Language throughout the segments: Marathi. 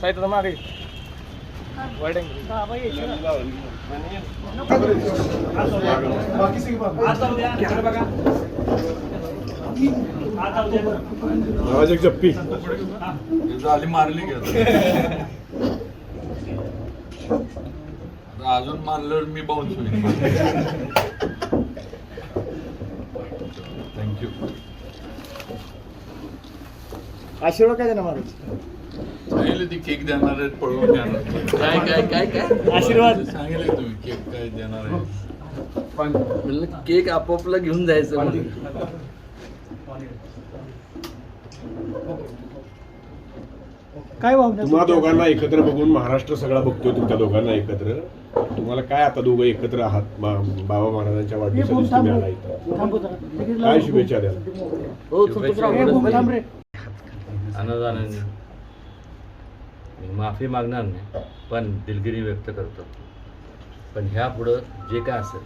साईडला मागे. एक जप्पी. झाली मारली गेलं अजून मारल्यावर मी बाउन्स होईल. थँक्यू आशीर्वाद काय देणार महाराज सांगितलं ती केक देणार आहेत पळवून देणार काय काय काय काय? आशीर्वाद. सांगितलं तुम्ही केक काय देणार आहे म्हणलं केक आपापला घेऊन जायचं. काय भावना तुम्हा दोघांना एकत्र बघून महाराष्ट्र सगळा बघतोय तुमच्या दोघांना एकत्र. तुम्हाला काय आता दोघं एकत्र आहात? मा- बाबा महाराजांच्या वाढदिवसा दिवशी तुम्ही आला इथं. काय शुभेच्छा द्याल? हो शुभेच्छा बोलत बोल, थांब रे. अनुदानाने मी माफी मागणार नाही पण दिलगिरी व्यक्त करतो. पण ह्या पुढं जे काय असेल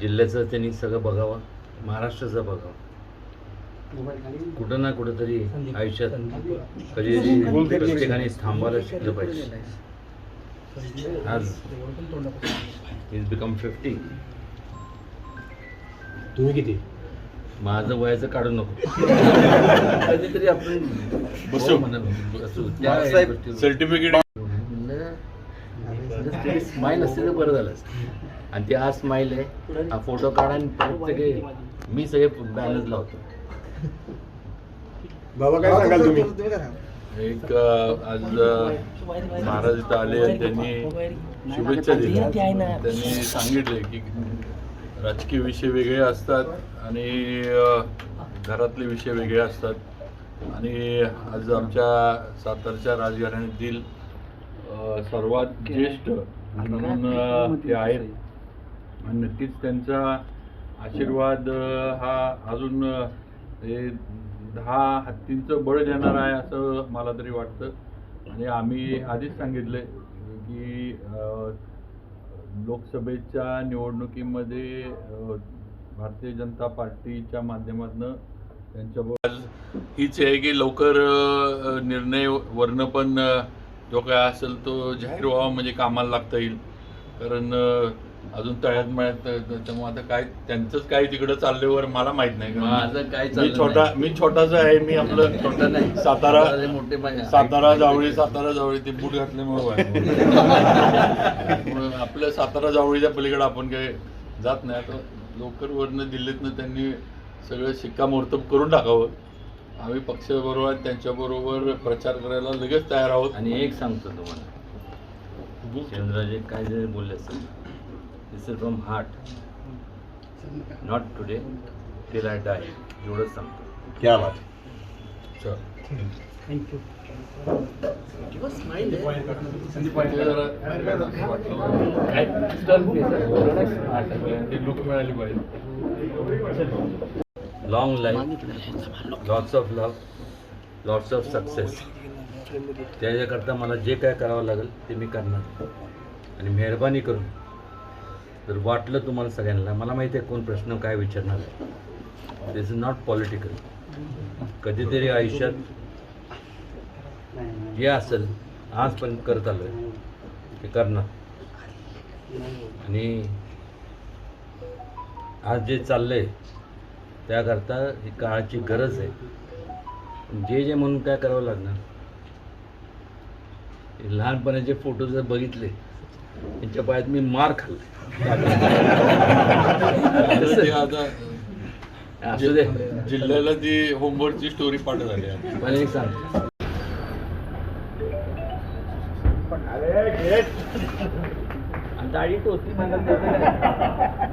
जिल्ह्याचं त्यांनी सगळं बघावं महाराष्ट्राचं बघावं. कुठं ना कुठं तरी आयुष्यात कधी प्रत्येकाने थांबायला शिकलं पाहिजे. आज इज बिकम फिफ्टी तुम्ही किती? माझं वयाचं काढू नको. कधीतरी आपण बसू. हो सर्टिफिकेट स्माईल असते तर बरं झालं. आणि ती आज स्माईल आहे. हा फोटो काढा आणि परत सगळे मी सगळे बॅनर्स लावतो. बाबा काय सांगाल तुम्ही? एक आज महाराज इथं आले आणि त्यांनी शुभेच्छा दिल्या. त्यांनी सांगितले की राजकीय विषय वेगळे असतात आणि घरातले विषय वेगळे असतात. आणि आज आमच्या सातारच्या राजघराण्यातील सर्वात ज्येष्ठ म्हणून ते आहेत. आणि नक्कीच त्यांचा आशीर्वाद हा अजून हे दहा हत्तींचं बळ देणार आहे असं मला तरी वाटतं. आणि आम्ही आधीच सांगितलं की लोकसभेच्या निवडणुकीमध्ये भारतीय जनता पार्टीच्या माध्यमातून त्यांच्या हीच आहे की लवकर निर्णय वर्ण पण जो काय असेल तो जाहीर व्हावा म्हणजे कामाला लागता येईल. कारण अजून तळ्यात मळ्यात त्याच्यामुळे आता काय त्यांचंच काय तिकडं चालल्यावर मला माहीत नाही. माझं काय मी छोटा. मी छोटासा आहे मी आपलं छोटा नाही. सातारा मोठे सातारा जावळी सातारा जावळी ते बूट घातल्यामुळे त्यामुळं आपल्या सातारा जावळीच्या पलीकडे आपण काही जात नाही. आता लवकर वरनं दिल्लीतनं त्यांनी सगळं शिक्कामोर्तब करून टाकावं. आम्ही पक्षाबरोबर त्यांच्याबरोबर प्रचार करायला लगेच तयार आहोत. आणि एक सांगतो तुम्हाला. चंद्रजे काय जरी बोलले असेल this is from heart not today till I die एवढंच सांगतो. क्या बात चल. थँक्यू ते जरा- ते लुक मिळाली पाहिजे long life lots of love lots of success त्याच्याकरता मला जे काय करावं लागेल ते मी करणार. आणि मेहरबानी करून जर वाटलं तुम्हाला सगळ्यांना? मला माहिती आहे कोण प्रश्न काय विचारणार आहे. दिस इज नॉट पॉलिटिकल कधीतरी आयुष्यात जे असेल आज पण करत आलो ते करणार. आणि आज जे चाललंय त्याकरता ही काळाची गरज आहे. जे जे म्हणून काय करावं लागणार? हे लहानपणाचे फोटो जर बघितले त्यांच्या पायात मी मार खाल्ले असू. दे. जिल्ह्याला ती होमवर्कची स्टोरी पाठ झाली एक सांग. दाढी टोचली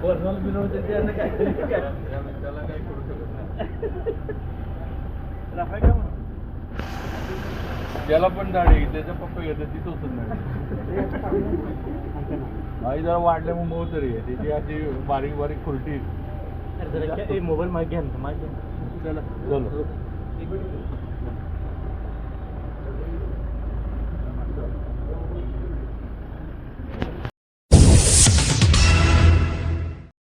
पर्सनल विनोद त्याला काय करू शकत नाही. त्याला पण दाढी त्याच्या पप्पा घेतात ती टोचत नाही. जरा वाढल्या मग मऊ तरी आहे त्याची अशी बारीक बारीक खुलटी मोबाईल मागे घ्या ना, घ्या. चला. चलो.